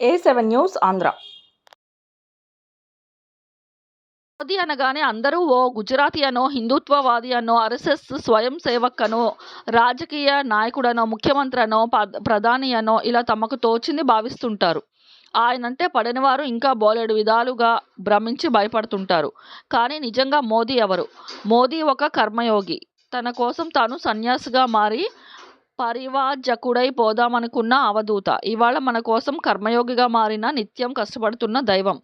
A seven news Andhra. Modi అనగానే అందరూ ఓ గుజరాతీ అనో హిందుత్వవాది అనో ఆర్ఎస్ఎస్ స్వయం సేవక్ అనో రాజకీయ నాయకుడనో ముఖ్యమంత్రి అనో ప్రధాని అనో ఇలా తమకు తోచింది భావిస్తుంటారు. ఆయనంటే పడనివారు ఇంకా బోలెడు విధాలుగా భ్రమించి భయపడుతుంటారు. కానీ నిజంగా మోదీ ఎవరు? మోదీ ఒక కర్మయోగి. తన కోసం తాను సన్యాసిగా మారి పరివాజకుడై పోదామనుకున్న అవధూత. ఇవాళ మన కోసం కర్మయోగిగా మారిన నిత్యం కష్టపడుతున్న దైవం.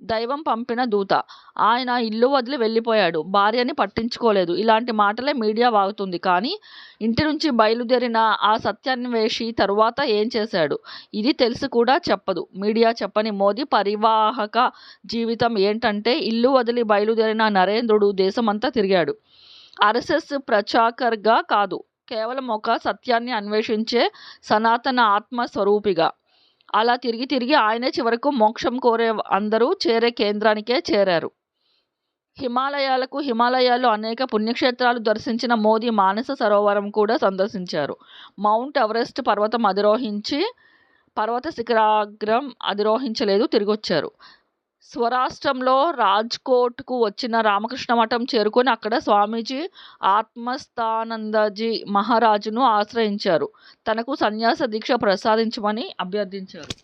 దైవం పంపిన దూత. ఆయన ఇల్లు వదిలి వెళ్ళిపోయాడు. భార్యని పట్టించుకోలేదు. ఇలాంటి మాటలే మీడియా వాగుతుంది. కానీ ఇంటి నుంచి బయలుదేరిన ఆ సత్యాన్వేషి తరువాత ఏం చేశాడు? ఇది తెలిసి కూడా చెప్పదు. మీడియా చెప్పని మోదీ పరివాహక జీవితం ఏంటంటే ఇల్లు వదిలి బయలుదేరిన నరేంద్రుడు దేశమంతా తిరిగాడు. ఆర్ఎస్ఎస్ ప్రచాకర్గా కాదు. కేవలం ఒక సత్యాన్ని అన్వేషించే సనాతన ఆత్మ స్వరూపిగా అలా తిరిగి తిరిగి ఆయనే చివరకు మోక్షం కోరే అందరూ చేరే కేంద్రానికే చేరారు. హిమాలయాలకు హిమాలయాల్లో అనేక పుణ్యక్షేత్రాలు దర్శించిన మోదీ మానస సరోవరం కూడా సందర్శించారు. మౌంట్ ఎవరెస్ట్ పర్వతం అధిరోహించి పర్వత శిఖరాగ్రం అధిరోహించలేదు తిరిగొచ్చారు. స్వరాష్ట్రంలో రాజ్కోట్కు వచ్చిన రామకృష్ణ మఠం చేరుకొని అక్కడ స్వామీజీ ఆత్మస్థానందజీ మహారాజును ఆశ్రయించారు. తనకు సన్యాస దీక్ష ప్రసాదించమని అభ్యర్థించారు.